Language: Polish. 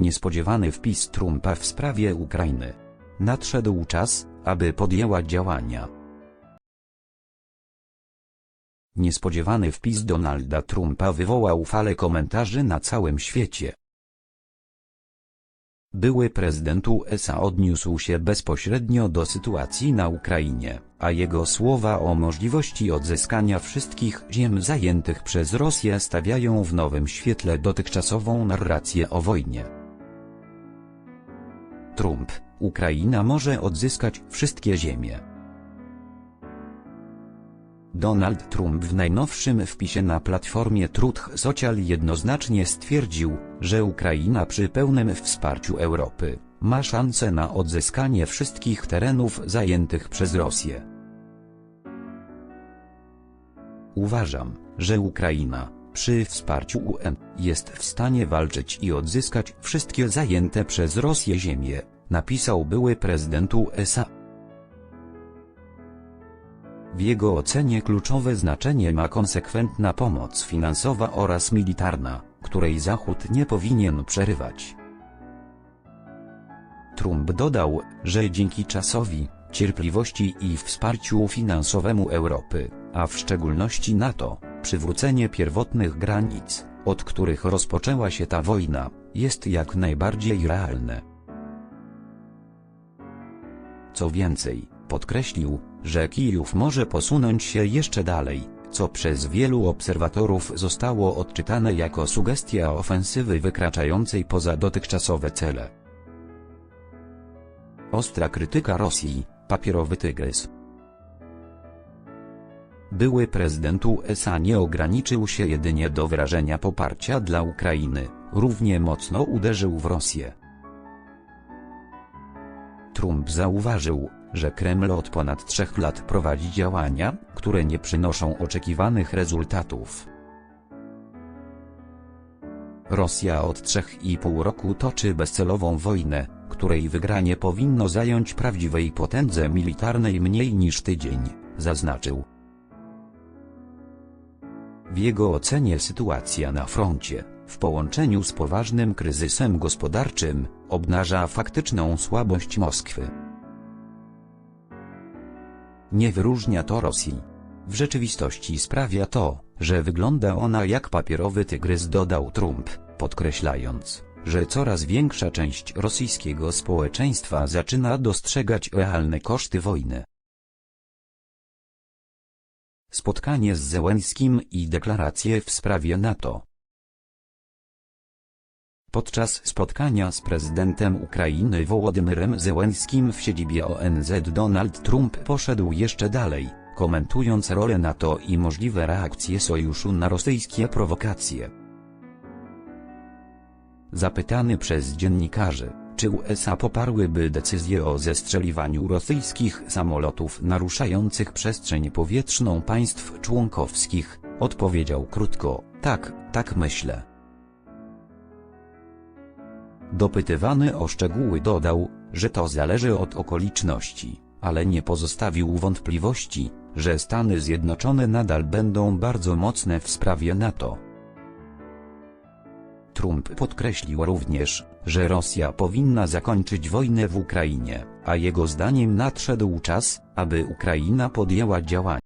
Niespodziewany wpis Trumpa w sprawie Ukrainy. Nadszedł czas, aby podjęła działania. Niespodziewany wpis Donalda Trumpa wywołał falę komentarzy na całym świecie. Były prezydent USA odniósł się bezpośrednio do sytuacji na Ukrainie, a jego słowa o możliwości odzyskania wszystkich ziem zajętych przez Rosję stawiają w nowym świetle dotychczasową narrację o wojnie. Trump, Ukraina może odzyskać wszystkie ziemie. Donald Trump w najnowszym wpisie na platformie Truth Social jednoznacznie stwierdził, że Ukraina przy pełnym wsparciu Europy ma szansę na odzyskanie wszystkich terenów zajętych przez Rosję. Uważam, że Ukraina, przy wsparciu UN, jest w stanie walczyć i odzyskać wszystkie zajęte przez Rosję ziemie, napisał były prezydent USA. W jego ocenie kluczowe znaczenie ma konsekwentna pomoc finansowa oraz militarna, której Zachód nie powinien przerywać. Trump dodał, że dzięki czasowi, cierpliwości i wsparciu finansowemu Europy, a w szczególności NATO, przywrócenie pierwotnych granic, od których rozpoczęła się ta wojna, jest jak najbardziej realne. Co więcej, podkreślił, że Kijów może posunąć się jeszcze dalej, co przez wielu obserwatorów zostało odczytane jako sugestia ofensywy wykraczającej poza dotychczasowe cele. Ostra krytyka Rosji, papierowy tygrys. Były prezydent USA nie ograniczył się jedynie do wyrażenia poparcia dla Ukrainy, równie mocno uderzył w Rosję. Trump zauważył, że Kreml od ponad trzech lat prowadzi działania, które nie przynoszą oczekiwanych rezultatów. Rosja od trzech i pół roku toczy bezcelową wojnę, której wygranie powinno zająć prawdziwej potędze militarnej mniej niż tydzień, zaznaczył. W jego ocenie sytuacja na froncie, w połączeniu z poważnym kryzysem gospodarczym, obnaża faktyczną słabość Moskwy. Nie wyróżnia to Rosji. W rzeczywistości sprawia to, że wygląda ona jak papierowy tygrys dodał Trump, podkreślając, że coraz większa część rosyjskiego społeczeństwa zaczyna dostrzegać realne koszty wojny. Spotkanie z Zełenskim i deklaracje w sprawie NATO Podczas spotkania z prezydentem Ukrainy Wołodymyrem Zełenskim w siedzibie ONZ Donald Trump poszedł jeszcze dalej, komentując rolę NATO i możliwe reakcje sojuszu na rosyjskie prowokacje. Zapytany przez dziennikarzy, czy USA poparłyby decyzję o zestrzeliwaniu rosyjskich samolotów naruszających przestrzeń powietrzną państw członkowskich, odpowiedział krótko, tak, tak myślę. Dopytywany o szczegóły dodał, że to zależy od okoliczności, ale nie pozostawił wątpliwości, że Stany Zjednoczone nadal będą bardzo mocne w sprawie NATO. Trump podkreślił również, że Rosja powinna zakończyć wojnę w Ukrainie, a jego zdaniem nadszedł czas, aby Ukraina podjęła działania.